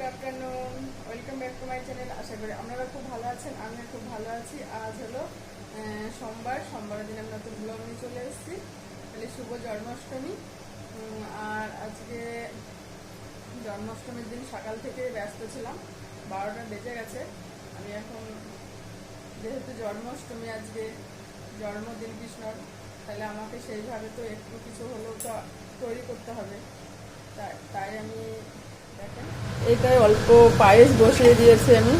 Good afternoon welcome back to my channel আশা করি আপনারা খুব ভালো আছেন, আমিও খুব ভালো আছি। আজ হলো সোমবার। সোমবারের দিন আমরা নতুন ব্লগ নিয়ে চলে এসেছি। তাহলে শুভ জন্মাষ্টমী। আর আজকে জন্মাষ্টমীর দিন সকাল থেকে ব্যস্ত ছিলাম। বারোটা বেজে গেছে। আমি এখন, যেহেতু জন্মাষ্টমী আজকে, জন্মদিন কৃষ্ণর, তাহলে আমাকে সেইভাবে তো একটু কিছু হলেও তো তৈরি করতে হবে। তাই আমি এইটাই অল্প পায়েস বসিয়ে দিয়েছি আমি।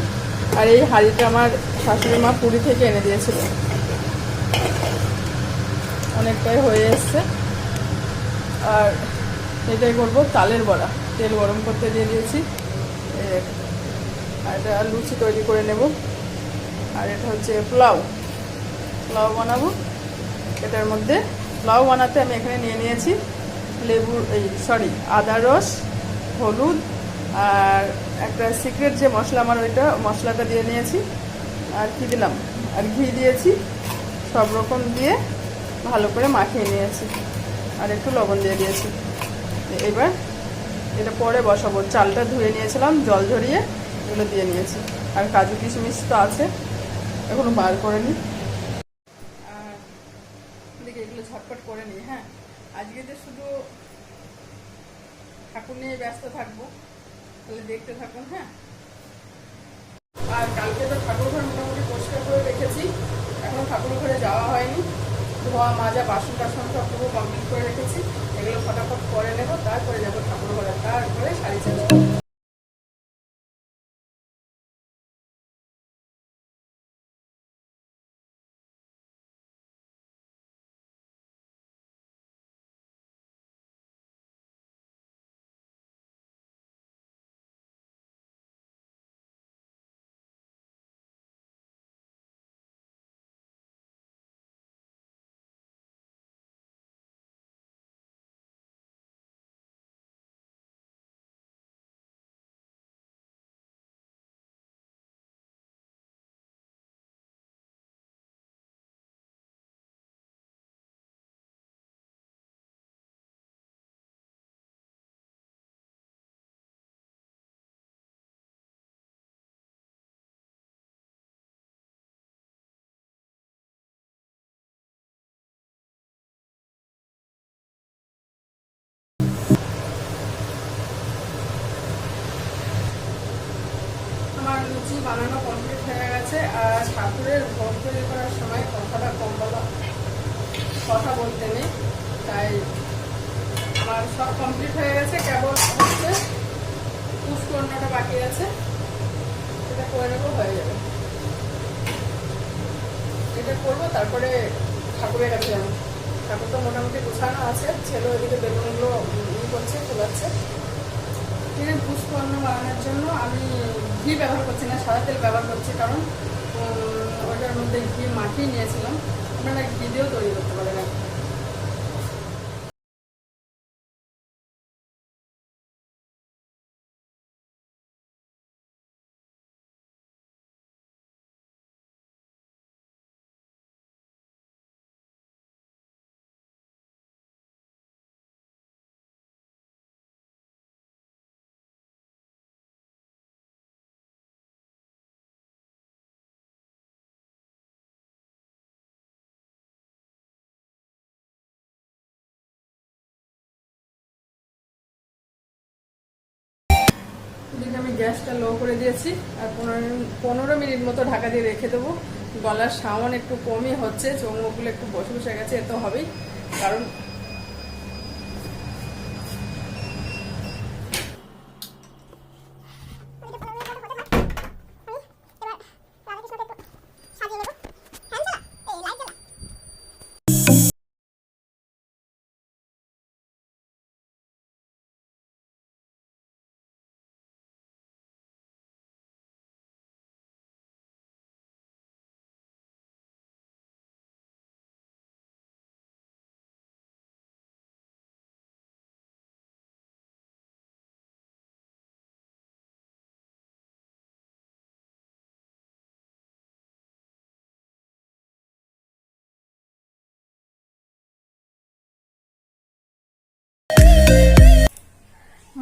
আর এই হাঁড়িটা আমার শাশুড়ি মা পুরী থেকে এনে দিয়েছিল। অনেকটাই হয়ে এসছে। আর এটাই করব তালের বড়া। তেল গরম করতে দিয়ে দিয়েছি। আর এটা লুচি তৈরি করে নেব। আর এটা হচ্ছে পোলাও। পোলাও বানাবো। এটার মধ্যে পোলাও বানাতে আমি এখানে নিয়ে নিয়েছি লেবুর এই, সরি, আদা রস, হলুদ আর একটা সিক্রেট যে মশলা আমার ওইটা, মশলাটা দিয়ে নিয়েছি। আর কি দিলাম? আর ঘি দিয়েছি। সব রকম দিয়ে ভালো করে মাখিয়ে নিয়েছি। আর একটু লবণ দিয়ে দিয়েছি। এবার এটা পরে বসাবো। চালটা ধুয়ে নিয়েছিলাম, জল ঝরিয়ে এগুলো দিয়ে নিয়েছি। আর কাজু কিশমিশ তো আছে, এখনও বার করে নিই দেখি এগুলো ঝটপট করে নিই হ্যাঁ। আজকে যে শুধু ঠাকুর নিয়ে ব্যস্ত থাকব তাহলে দেখতে থাকুন হ্যাঁ? আর কালকে তো ঠাকুর ঘর মোটামুটি পরিষ্কার করে রেখেছি। এখনও ঠাকুর ঘরে যাওয়া হয়নি। ধোয়া, মাজা, বাসন টাসন সব পুরো কমপ্লিট করে রেখেছি। এগুলো ফটাফট করে নেব, তারপরে যাব ঠাকুর ঘরে, তারপরে শাড়ি চেঞ্জ কথা বলতে নেই। তাই আমার সব কমপ্লিট হয়ে গেছে, কেবল হচ্ছে পুষ্কর্ণটা বাকি আছে। সেটা করে নেব, হয়ে যাবে। এটা করব, তারপরে ঠাকুরের কাছে যাব। ঠাকুর তো মোটামুটি গোছানো আছে, ছেলে ওইদিকে বেলুনগুলো ই করছে খোলাচ্ছে এখানে পুষ্পন্ন বানানোর জন্য আমি ঘি ব্যবহার করছি না, সাদা তেল ব্যবহার করছি, কারণ ওটার মধ্যে ঘি মাখিয়ে নিয়েছিলাম। আপনারা ঘি দিয়েও তৈরি আমি গ্যাসটা লো করে দিয়েছি আর পনেরো পনেরো মিনিট মতো ঢাকা দিয়ে রেখে দেবো। গলার সাউন্ড একটু কমই হচ্ছে চৌমুখগুলো একটু বসে বসে গেছে, এ তো হবেই। কারণ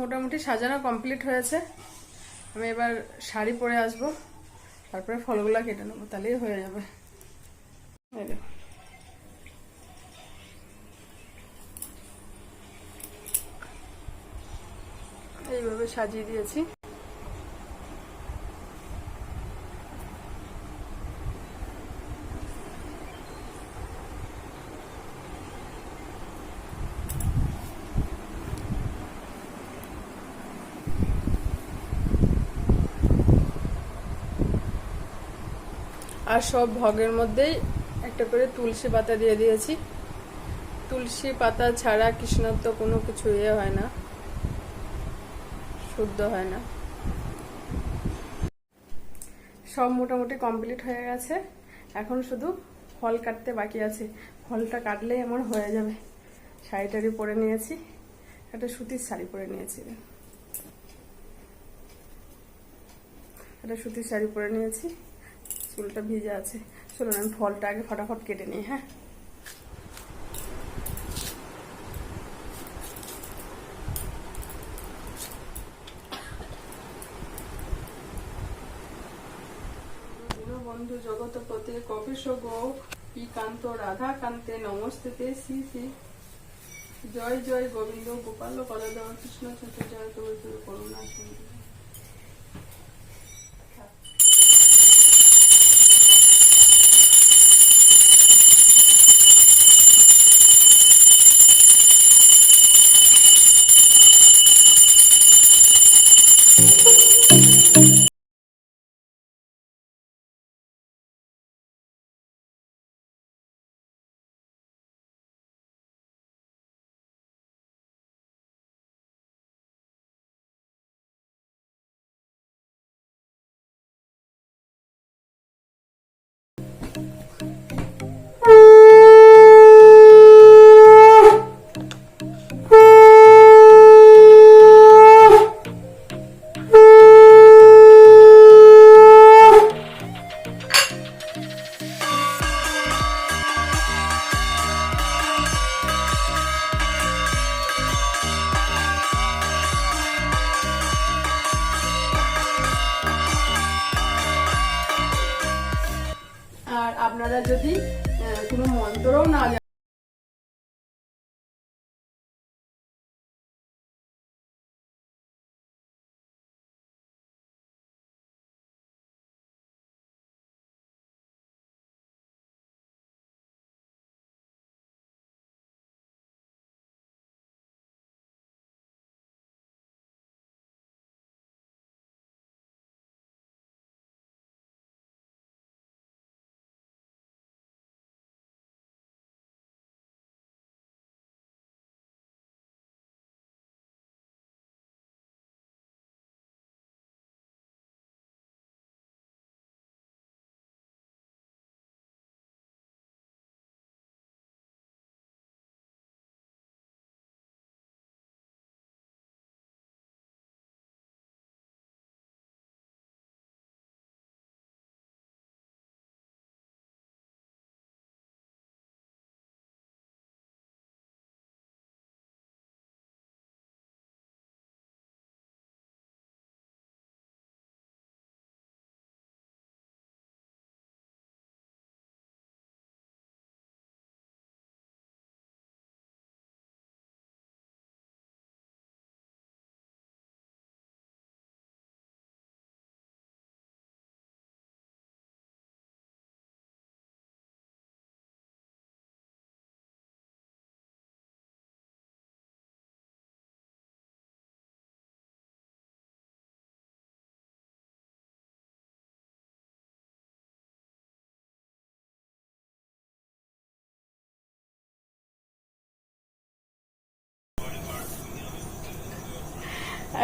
মোটামুটি সাজানো কমপ্লিট হয়েছে। আমি এবার শাড়ি পরে আসব। তারপরে ফলগুলা কেটে নেব, তাহলেই হয়ে যাবে। এইভাবে সাজিয়ে দিয়েছি। আর সব ভগের মধ্যেই একটা করে তুলসী পাতা দিয়ে দিয়েছি। তুলসী পাতা ছাড়া কৃষ্ণর তো কোনো কিছু ইয়ে হয় না। শুদ্ধ হয় না। সব মোটামুটি কমপ্লিট হয়ে গেছে। এখন শুধু ফল কাটতে বাকি আছে। ফলটা কাটলেই আমার হয়ে যাবে। শাড়ি টাড়ি পরে নিয়েছি। একটা সুতির শাড়ি পরে নিয়েছি। একটা সুতির শাড়ি পরে নিয়েছি। চুলটা ভিজে আছে। চলুন, আমি ফলটা আগে ফটাফট কেটে নিই হ্যাঁ? বন্ধু শ্রী শ্রী জয় জয়, গোবিন্দ, গোপাল পদধর কৃষ্ণ চন্দ্র জয় তুমি করুণা আপনারা যদি কোনো মন্ত্রও না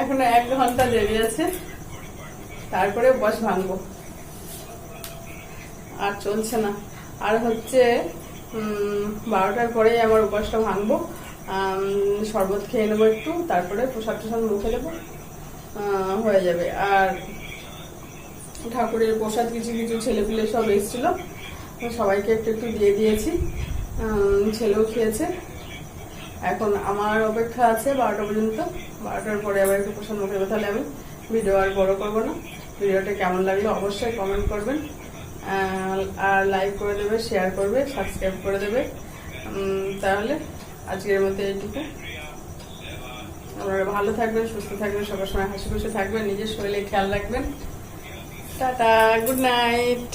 এখনও এক ঘণ্টা দেরি আছে। তারপরে বস ভাঙবো। আর চলছে না। আর হচ্ছে বারোটার পরেই আমার উপাসটা ভাঙবো। শরবত খেয়ে নেব একটু, তারপরে প্রসাদ টসাদ মুখে দেবো। হয়ে যাবে। আর ঠাকুরের প্রসাদ কিছু কিছু ছেলেপুলে সব এসেছিল। সবাইকে একটু একটু দিয়ে দিয়েছি। ছেলেও খেয়েছে। এখন আমার অপেক্ষা আছে বারোটা পর্যন্ত। বারোটার পরে আবার একটু প্রসাদ মুখে দেবো তাহলে আমি ভিডিও আর বড় করব না। ভিডিওটা কেমন লাগল অবশ্যই কমেন্ট করবেন। আর লাইক করে দেবে শেয়ার করবে সাবস্ক্রাইব করে দেবে। তাহলে আজকের মতো এইটুকু। আপনারা ভালো থাকবেন, সুস্থ থাকবেন, সবার সময় হাসি খুশি থাকবেন, নিজের শরীরে খেয়াল রাখবেন। Tata good night